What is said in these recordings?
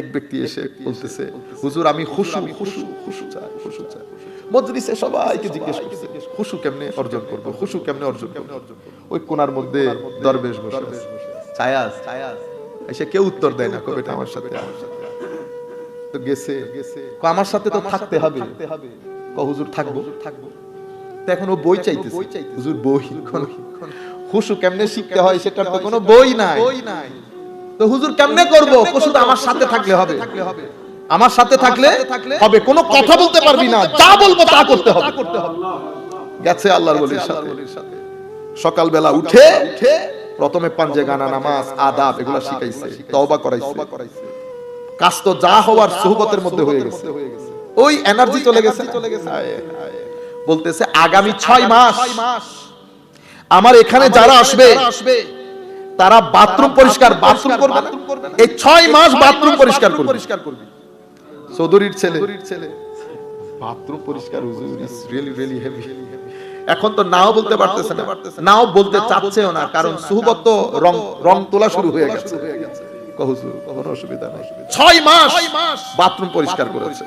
এক ব্যক্তি এসে বলতেছে হুজুর আমি খুশু খুশু খুশু চাই খুশু চাই। মজলিসে সবাইকে জিজ্ঞেস করছে খুশু কেমনে অর্জন করব? খুশু কেমনে অর্জন করব? ওই কোনার মধ্যে দরবেশ বসে আছে। ছায়াস ছায়াস এসে কেউ উত্তর দেয় না কবে আমার সাথে আমার সাথে তো গেছে। আমার সাথে তো থাকতে হবে। ক হুজুর থাকব? থাকব। তো এখন ও বই চাইতেছে। হুজুর বই খুশু কেমনে শিখতে হয় সেটার তো কোনো বই নাই। বই নাই। তো হুজুর কেমনে করব? খুশু আমার সাথে থাকলে হবে। আমার সাথে থাকলে হবে। কোনো কথা বলতে পারবি না। যা বলব তা করতে হবে। গেছে আল্লাহর ওলির সাথে। সকালবেলা উঠে প্রথমে পাঞ্জে গানা নামাজ আদাব এগুলা শিখাইছে তওবা করাইছে। কাজ তো যা হওয়ার সুহবতের মধ্যে হয়ে গেছে। ওই এনার্জি চলে গেছে চলে গেছে। বলতেছে আগামী ছয় মাস আমার এখানে যারা আসবে তারা বাথরুম পরিষ্কার বাথরুম করবে এই ছয় মাস বাথরুম পরিষ্কার করবে। পরিষ্কার করবে। চৌধুরীর ছেলে। ছেলে। বাথরুম পরিষ্কার হুজুর ইজ রিয়েলি রিয়েলি হেভি এখন তো নাও বলতে পারতেছে না। নাও বলতে চাচ্ছেও না কারণ সুহবত তো রং রং তোলা শুরু হয়ে গেছে। কহ হুজুর, কোনো অসুবিধা নাই। ছয় মাস বাথরুম পরিষ্কার করেছে।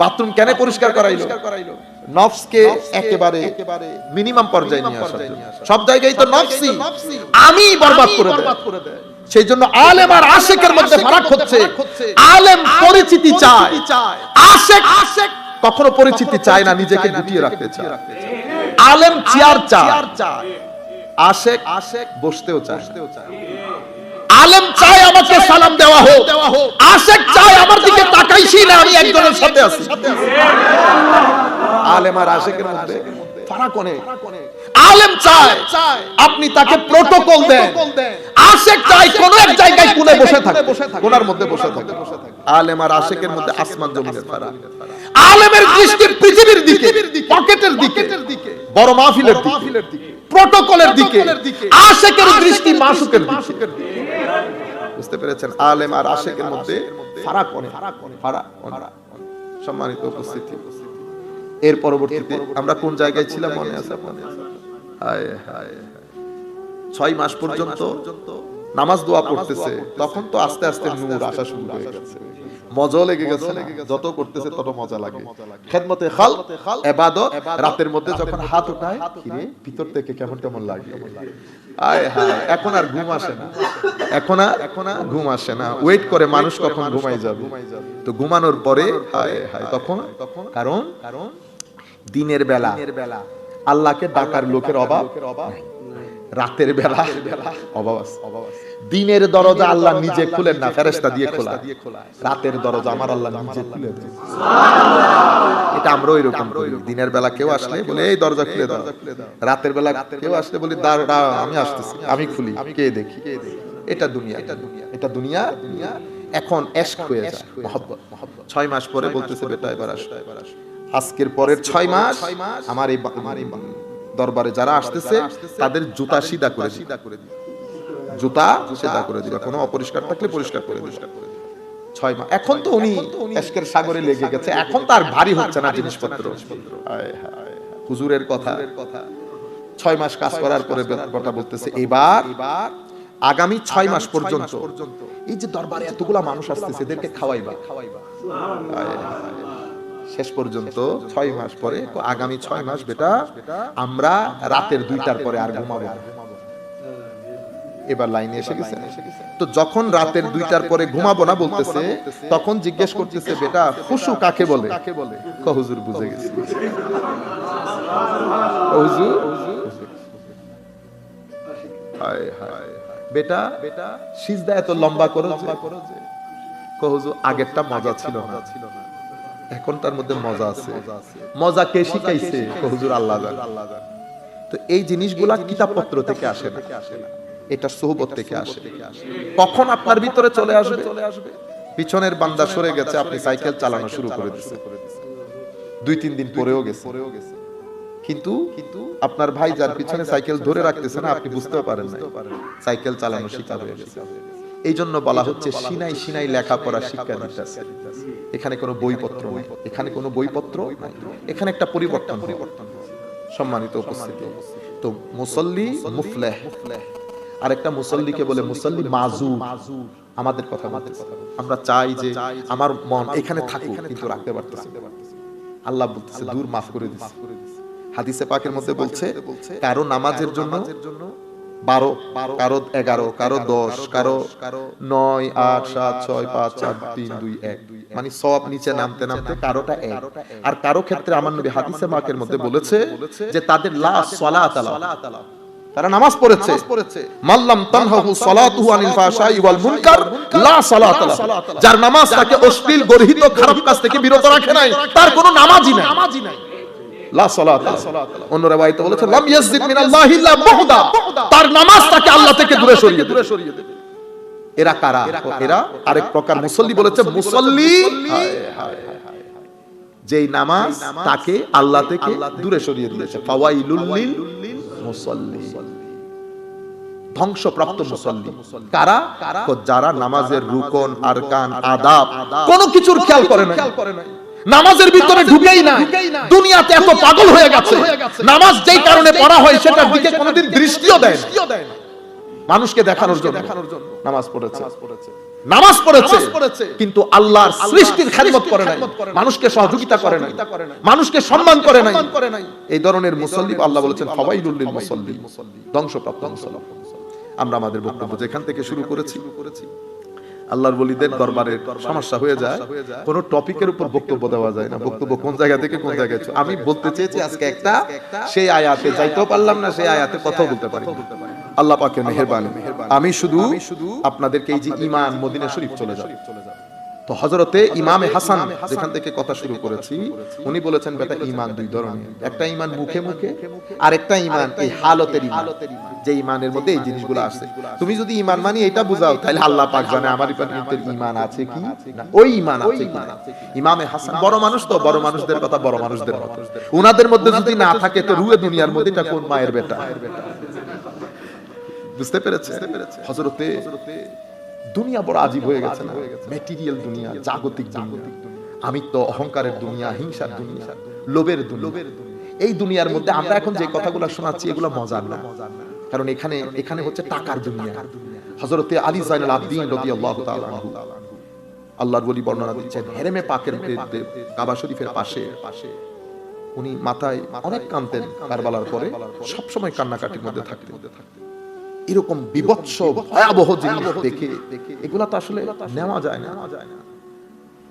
বাথরুম কেন পরিষ্কার করাইলো? নফসকে একেবারে মিনিমাম পর্যায়ে নিয়ে আসার জন্য সব জায়গায় তো নফসি আমি বরবাদ করে দেয়। সেই জন্য আলেম আর আশেকের মধ্যে ফারাক হচ্ছে। আলেম পরিচিতি চায়। আশেক আশেক কখনো পরিচিতি চায় না নিজেকে গুটিয়ে রাখতে চায়। আলেম চেয়ার চায়। আশেক আশেক বসতেও চায়। আলেম চায় আমাকে সালাম দেওয়া হোক। আশেক চায় আমার দিকে তাকাইছি না আমি একজনের সাথে আছি। আলেম আর আশেকের মধ্যে ফারাক অনেক। আলেম চায় আপনি তাকে প্রোটোকল দেন। আশেক চায় কোন এক জায়গায় কোণে বসে থাকে। মধ্যে বসে থাকে। আলেম আর আশেকের মধ্যে আসমান জমিনের ফারাক। আলেমের দৃষ্টি পৃথিবীর দিকে পকেটের দিকে বড় মাহফিলের দিকে প্রোটোকলের দিকে আশেকের দৃষ্টি মাসুকের দিকে। বুঝতে পেরেছেন? আলেম আর আশেকের মধ্যে ফারাক অনেক। ফারাক অনেক। সম্মানিত উপস্থিতি। এর পরবর্তীতে আমরা কোন জায়গায় ছিলাম মনে আছে ছয় মাস পর্যন্ত নামাজ দোয়া পড়তেছে। তখন তো আস্তে আস্তে নূর আসা শুরু হয়ে গেছে। মজা লেগে গেছে যত করতেছে তত মজা লাগে। খেদমতে খাল এবাদত, রাতের মধ্যে যখন হাত উঠায় ভিতর থেকে কেমন কেমন লাগে। এখন আর ঘুম আসে না। এখন আর এখন আর ঘুম আসে না। ওয়েট করে মানুষ কখন ঘুমাই যাবে। তো ঘুমানোর পরে তখন? কারণ কারণ দিনের বেলা। আল্লাহকে ডাকার লোকের অভাব রাতের বেলা অভাব দিনের দরজা আল্লাহ নিজে খুলেন না ফেরেস্তা দিয়ে খোলা। দিয়ে খোলা রাতের দরজা আমার আল্লাহ নিজে খুলে এটা আমরা এরকম করি। দিনের বেলা কেউ আসলে বলে, এই দরজা খুলে দাও। রাতের বেলা কেউ আসলে বলি আমি আসতেছি, আমি খুলি কে দেখি কে দেখি? এটা দুনিয়া। এটা দুনিয়া। এটা দুনিয়া। দুনিয়া। এখন এশক হয়ে যায়। মহব্বত। ছয় মাস পরে বলতেছে বেটা এবার আসো আজকের পরের ছয় মাস আমার এই আমার এই দরবারে যারা আসতেছে তাদের জুতা সিধা করে সিধা করে দিই জুতা সিধা করে দিবা। কোনো অপরিষ্কার থাকলে পরিষ্কার করে দিবা। ছয় মাস এখন তো উনি এশকের সাগরে লেগে গেছে। এখন তার ভারী হচ্ছে না জিনিসপত্র। হুজুরের কথা। ছয় মাস কাজ করার পরে কথা বলতেছে এবার আগামী ছয় মাস পর্যন্ত। এই যে দরবারে এতগুলা মানুষ আসতেছে এদেরকে খাওয়াইবা। শেষ পর্যন্ত ছয় মাস পরে তো আগামী ছয় মাস বেটা আমরা রাতের দুইটার পরে আর ঘুমাবো এবার লাইনে এসে গেছে। তো যখন রাতের দুইটার পরে ঘুমাবো না বলতেছে তখন জিজ্ঞেস করতেছে বেটা খুশু কাকে বলে? ক হুজুর বুঝে গেছে। হুজুর হায় হায়। বেটা বেটা সিজদা এত লম্বা করো লম্বা করো যে আগেরটা মজা ছিল না। এখন তার মধ্যে মজা আছে। মজা কে শিখাইছে? আল্লাহ তো এই জিনিসগুলা কিতাবপত্র থেকে আসে না। এটা সোহবত থেকে আসে। কখন আপনার ভিতরে চলে আসবে? চলে আসবে পিছনের বান্দা সরে গেছে, আপনি সাইকেল চালানো শুরু করে দিচ্ছে দুই, তিন দিন পরেও গেছে। কিন্তু কিন্তু আপনার ভাই যার পিছনে সাইকেল ধরে রাখতেছে না, আপনি বুঝতেও পারেন না সাইকেল চালানো শিখা হয়ে গেছে। এই জন্য বলা হচ্ছে সিনাই সিনাই লেখাপড়া শিক্ষা দিতেছে। এখানে কোনো বইপত্র নাই। এখানে কোনো বইপত্র নাই। এখানে একটা পরিবর্তন পরিবর্তন সম্মানিত উপস্থিতি। তো মুসল্লি মুফলেহ। আরেকটা মুসল্লিকে বলে মুসল্লি মাজুর। আমাদের কথা আমরা চাই যে আমার মন এখানে থাকুক, কিন্তু রাখতে পারতেছি। আল্লাহ বলতেছে, দূর মাফ করে দিচ্ছে হাদিসে পাকের মধ্যে বলছে কারও নামাজের জন্য বারো কারও এগারো কারও দশ কারও নয় আট সাত ছয় পাঁচ চার তিন দুই এক। মানে সব নিচে নামতে নামতে কারোটা এক। আর কারও ক্ষেত্রে আমার নবী হাদিসে পাকের মধ্যে বলেছে যে তাদের লা সালাত আলা তারা নামাজ পড়েছে। মাল্লাম তানহাহু সালাতুহু আনিল ফাহশাই ওয়াল মুনকার। লা সালাত যার নামাজ তাকে অশ্লীল গর্হিত খারাপ কাজ থেকে বিরত রাখে নাই। তার কোনো নামাজই নাই। লা সালাত অন্য রাওয়ায়াতে বলেছে লাম ইয়াসদিদ মিনাল্লাহি ইল্লা বুহদা। তার নামাজ তাকে আল্লাহ থেকে দূরে সরিয়ে দেবে। এরা কারা? এরা আরেক প্রকার মুসল্লি বলেছে মুসল্লি। যেই নামাজ তাকে আল্লাহ থেকে দূরে সরিয়ে দিয়েছে। ফাওয়াইলুল লিল মুসল্লি। ধ্বংসপ্রাপ্ত মুসল্লি। কারা? যারা নামাজের রুকন আরকান আদাব কোনো কিছুর খেয়াল করে না নামাজের ভিতরে ঢুকেই না দুনিয়াতে এত পাগল হয়ে গেছে। নামাজ যেই কারণে পড়া হয় সেটার দিকে কোনোদিন দৃষ্টিও দেয়। মানুষকে দেখানোর জন্য। নামাজ পড়েছে। নামাজ পড়েছে। কিন্তু আল্লাহর সৃষ্টির খেদমত করে নাই। মানুষকে সহযোগিতা করে নাই। মানুষকে সম্মান করে নাই। এই ধরনের মুসল্লি আল্লাহ বলেছেন ফাওয়াইলুল লিল মুসল্লি। ধ্বংসপ্রাপ্ত মুসল্লি। আমরা আমাদের বক্তব্য যেখান থেকে শুরু করেছি। আল্লাহর বলিদের দরবারে সমস্যা হয়ে যায়। কোন টপিকের উপর বক্তব্য দেওয়া যায় না। বক্তব্য কোন জায়গা থেকে কোন জায়গায় আমি বলতে চেয়েছি আজকে একটা সেই আয়াতে যাইতেও পারলাম না সেই আয়াতে কথাও বলতে পারি। আল্লাহ পাকে মেহরবানি। আমি শুধু আপনাদেরকে এই যে ইমান মদিনা শরীফ চলে যাব। তো হজরতে ইমামে হাসান যেখান থেকে কথা শুরু করেছি উনি বলেছেন বেটা ইমান দুই ধরনের। একটা ইমান মুখে মুখে আর একটা ইমান এই হালতের ইমান। যে ইমানের মধ্যে এই জিনিসগুলো আছে। তুমি যদি ইমান মানি এটা বুঝাও তাহলে আল্লাহ পাক জানে আমার ভিতরে ইমান আছে কি? না ওই ইমান আছে কি? না। ইমামে হাসান বড় মানুষ তো বড় মানুষদের কথা বড় মানুষদের মতো উনাদের মধ্যে যদি না থাকে তো রুয়ে দুনিয়ার মধ্যে এটা কোন মায়ের বেটা? বুঝতে পেরেছে হজরতে দুনিয়া বড় আজীব হয়ে গেছে না? ম্যাটেরিয়াল দুনিয়া জাগতিক দুনিয়া। আমি তো অহংকারের দুনিয়া হিংসার দুনিয়া লোভের দুনিয়া। এই দুনিয়ার মধ্যে আমরা এখন যে কথাগুলো শোনাচ্ছি এগুলো মজার না। কারণ এখানে এখানে হচ্ছে টাকার দুনিয়া। হযরতে আলী জাইনুল আবদিন রাদিয়াল্লাহু তাআলা আনহু। আল্লাহর বলি বর্ণনা দিচ্ছেন হেরেমে পাকের কাবা শরীফের পাশে। উনি মাথায় অনেক কাঁদতেন কারবালার পরে। সব সময় কান্নাকাটির মধ্যে থাকতেন। এরকম বিভৎস ভয়াবহ জিনিস দেখে এগুলা তো আসলে নেওয়া যায় না।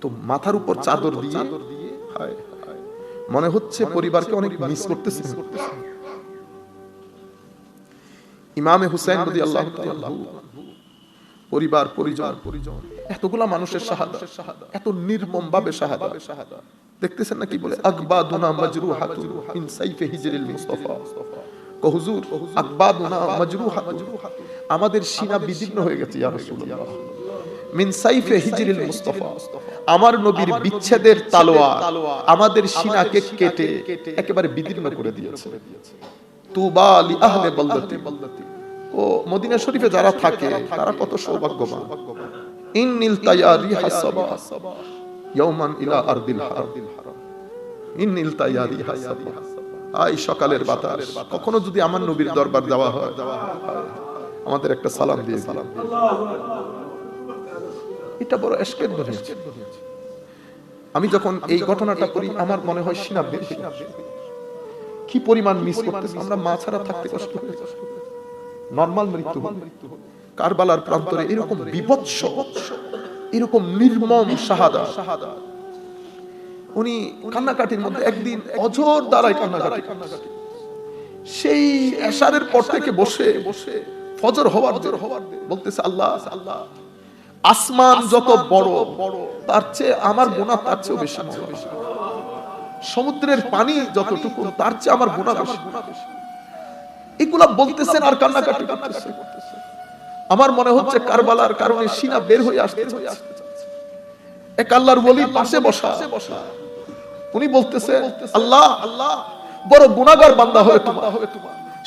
তো মাথার উপর চাদর দিয়ে। মনে হচ্ছে পরিবারকে অনেক মিস করতেছে। ইমামে হুসাইন রদি আল্লাহ পরিবার পরিজন। পরিজন। এতগুলা মানুষের শাহাদা। এত নির্মম ভাবে শাহাদা। দেখতেছেন না কি বলে? আকবাদুনা মাজরুহাতুন মিন সাইফে হিজরিল মুস্তাফা। হুজুর আকবাদুনা মাজরুহাতুন আমাদের সিনা বিদীর্ণ হয়ে গেছে ইয়া রাসূলুল্লাহ। মিন সাইফে হিজরিল মুস্তাফা। আমার নবীর বিচ্ছেদের তালোয়ার আমাদের সিনাকে কেটে একেবারে বিদীর্ণ করে দিয়েছে। তুবা লি আহলে বলদাতি ও মদিনা শরীফে যারা থাকে তারা কত সৌভাগ্যবান। ইন্নিল তায়ারি হাসাবা ইয়াউমান ইলা আরদিল হারাম। ইন্নিল তায়ারি হাসাবা আই সকালের বাতাস। কখনো যদি আমার নবীর দরবার যাওয়া হয়, আমাদের একটা সালাম দিয়ে সালাম এটা বড় এসকের দুনিয়া আমি যখন এই ঘটনাটা পড়ি আমার মনে হয় সিনা বের যায়। কি পরিমাণ মিস করতেছে? আমরা মা ছাড়া থাকতে কষ্ট নর্মাল মৃত্যু। কারবালার প্রান্তরে এরকম বিভৎস, এরকম নির্মম শাহাদা শাহাদা। উনি কান্নাকাটির মধ্যে একদিন অঝোর দ্বারাই কান্নাকাটি। সেই এশারের পর থেকে বসে বসে ফজর হওয়ার জোর হওয়ার বলতেছে আল্লাহ আল্লাহ আসমান যত বড় তার চেয়ে আমার গুনাহ তার চেয়েও বেশি সমুদ্রের পানি যতটুকু তার চেয়ে আমার গুণা বেশি। এগুলা বলতেছেন আর কান্নাকাটি করতেছে আমার মনে হচ্ছে কারবালার কারণে সিনা বের হয়ে আসতে এক আল্লাহর বলি পাশে বসা। বসা। উনি বলতেছে আল্লাহ আল্লাহ বড় গুনাহগার বান্দা হয়ে তোমার।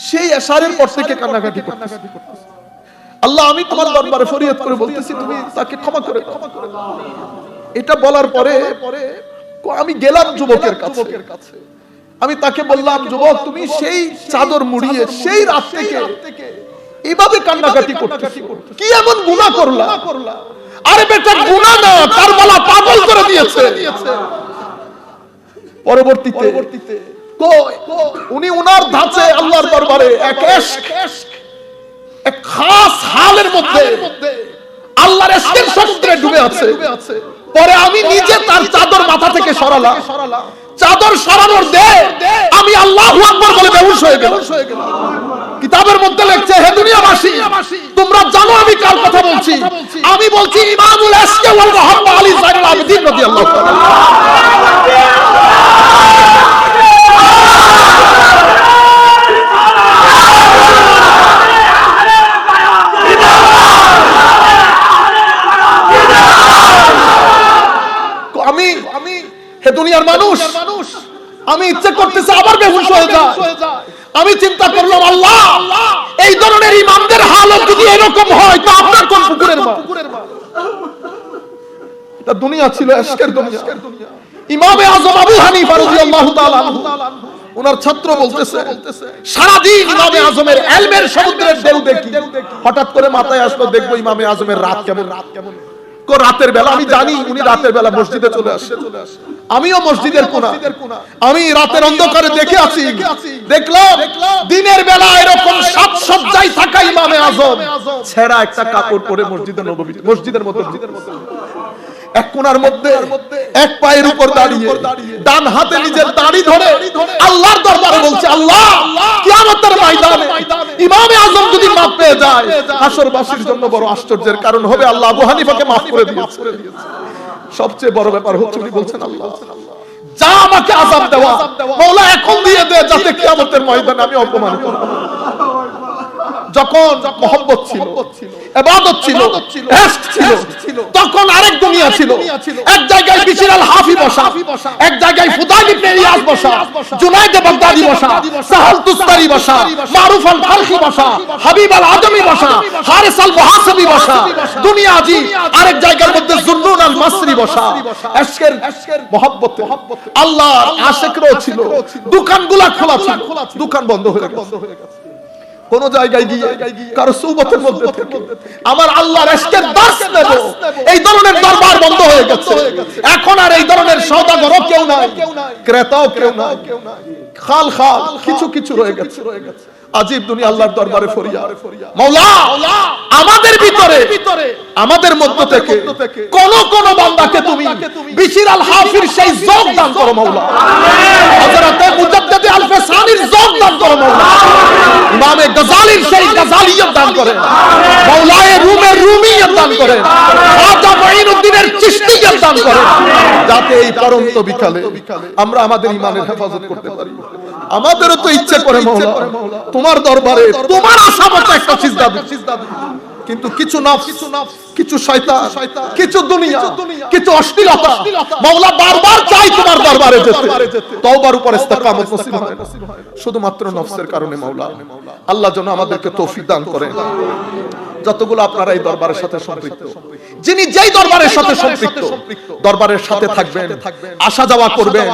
সেই এশারের পর থেকে কান্নাকাটি করতেছে। আল্লাহ আমি তোমার দরবারে ফরিয়াদ করে বলতেছি তুমি তাকে ক্ষমা করে দাও। এটা বলার পরে আমি গেলাম যুবকের কাছে। আমি তাকে বললাম যুবক তুমি সেই চাদর মুড়িয়ে সেই রাত থেকে এইভাবে কান্নাকাটি করতে কি এমন গুনাহ করলা? আরে বেটা গুনাহ না কারবালা পাগল করে দিয়েছে। পরবর্তীতে উনি উনার ধাঁচে আল্লাহর দরবারে এক এক খাস হালের মধ্যে আল্লাহর এশকের সমুদ্রে ডুবে আছে। পরে আমি নিজে তার চাদর মাথা থেকে সরালাম। চাদর সরানোর দে আমি আল্লাহু আকবার বলে বেহুশ হয়ে গেলাম। কিতাবের মধ্যে লেখছে হে দুনিয়াবাসী তোমরা জানো আমি কার কথা বলছি? আমি বলছি ইমামুল এসকে ওয়াল রহমা আলী আবেদিন রাদিয়াল্লাহু তাআলা আমি আমি হে দুনিয়ার মানুষ আমি ইচ্ছে করতেছে আবার বেহুশ হয়ে যায় আমি চিন্তা করলাম আল্লাহ এই ধরনের ইমামদের হালত যদি এরকম হয় তো আপনার কোন পুকুরের মা এটা দুনিয়া ছিল এশকের দুনিয়া। ইমামে আজম আবু হানিফা রাদিয়াল্লাহু তাআলা ওনার ছাত্র বলতেছে সারাদিন ইমামে আজমের এলমের সমুদ্রের ঢেউ দেখি। হঠাৎ করে মাথায় আসলো দেখব ইমামে আজমের রাত কেমন। রাত কেমন। রাতের বেলা, আমি জানি উনি রাতের বেলা মসজিদে চলে আসে আমিও মসজিদের কোনা। আমি রাতের অন্ধকারে দেখে আছি। দেখলাম দিনের বেলা এরকম সাত সজ্জায় থাকা ইমামে আজম। ছেঁড়া একটা কাপড় পরে মসজিদের নববী মসজিদের মধ্যে এক কোনার মধ্যে এক পায়ের উপর দাঁড়িয়ে ডান হাতে নিজের দাড়ি ধরে আল্লাহর দরবারে বলছে, আল্লাহ, কিয়ামতের ময়দানে ইমামে আজম যদি মাফ পেয়ে যায়, হাসরবাসীর জন্য বড় আশ্চর্যের কারণ হবে আল্লাহ আবু হানিফাকে মাফ করে দিয়েছে। সবচেয়ে বড় ব্যাপার হচ্ছে উনি বলছেন আল্লাহ, যা আমাকে আযাব দেওয়া মওলা এখন দিয়ে দে, যাতে কিয়ামতের ময়দানে আমি অপমান করব। যখন মহব্বত ছিল ইবাদত ছিল ইশক ছিল তখন আরেক দুনিয়া ছিল। এক জায়গায় বিশির আল হাফি বসা। এক জায়গায় ফুদাইল ইবনে ইয়াস বসা। জুনাইদ বাগদাদি বসা। সাহাল তুস্তারি বসা। মারুফ আল ফারখি বসা। হাবিব আল আদমি বসা। হারিস আল মুহাসিবি বসা। দুনিয়া জি আরেক জায়গার মধ্যে জুন্নুন আল মাসরি বসা। ইশকের মহব্বত। আল্লাহর আশিকরাও ছিল। দোকানগুলা খোলা ছিল। দোকান বন্ধ হয়ে গেছে। কোন জায়গায় গিয়ে কারও সুবতের মধ্যে থেকে আমার আল্লাহর ইশকের দাস নেব। এই ধরনের দরবার বন্ধ হয়ে গেছে। এখন আর এই ধরনের সওদাগরও কেউ নাই। ক্রেতাও কেউ নাই। খাল খাল, কিছু কিছু রয়ে গেছে। আজিব দুনিয়া আল্লাহর দরবারে ফরিয়া মাওলা আমাদের ভিতরে আমাদের মধ্য থেকে কোন কোন বান্দাকে তুমি বিশির আল হাফির সেই যোগ দান করো মাওলা হযরতে মুজাদ্দিদ আল ফাসানির যোগ দান করো মাওলা ইমামে গজালির সেই গজালিয়ত দান করেন। মাওলায়ে রুমের রুমিয়ত দান করেন। খাজা দান করেন যাতে এই পরন্ত বিকালে আমরা আমাদের ইমানের হেফাজত করতে পারি। আমাদেরও তো ইচ্ছে করে মাওলা তোমার দরবারে তোমার আশা মতো একটা কিন্তু কিছু কিছু শয়তান, কিছু দুনিয়া, কিছু মাওলা বারবার চাই তোমার দরবারে যেতে। তওবার উপর নসিব হয় শুধুমাত্র নফসের কারণে মাওলা। আল্লাহ যেন আমাদেরকে তৌফিক দান করেন। যতগুলো আপনারা এই দরবারের সাথে সম্পৃক্ত যিনি যেই দরবারের সাথে সম্পৃক্ত দরবারের সাথে থাকবেন আসা যাওয়া করবেন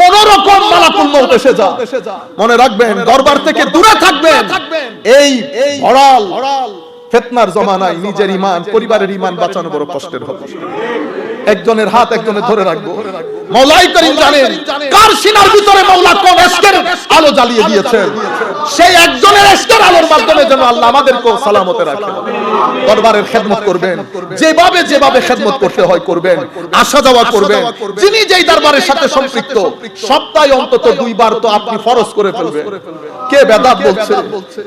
কোন রকম মালাকুল মউত এসে যা মনে রাখবেন দরবার থেকে দূরে থাকবেন। এই হড়াল ফেতনার জমানায় নিজের ইমান পরিবারের ইমান বাঁচানো বড় কষ্টের হবে। একজনের হাত একজনের ধরে রাখব। মৌলাই করিম জানেন কার সিনার ভিতরে মৌলা কোন আলো জ্বালিয়ে দিয়েছেন? সেই একজনের এসকের আলোর মাধ্যমে যেন আল্লাহ আমাদেরকে সালামতে রাখেন দরবারের খেদমত করবেন। যেভাবে যেভাবে খেদমত করতে হয় করবেন। আসা যাওয়া করবেন। যিনি যেই দরবারের সাথে সম্পৃক্ত, সপ্তাহে অন্তত দুইবার তো আপনি ফরজ করে ফেলবেন। কে বেদাত বলছে,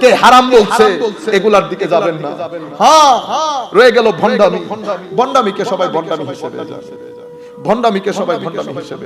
কে হারাম বলছে, এগুলার দিকে যাবেন না। হ্যাঁ রয়ে গেল ভণ্ডামি। ভণ্ডামিকে সবাই ভণ্ডামি হিসেবে যায়। ভণ্ডামিকে সবাই ভণ্ডামি হিসেবে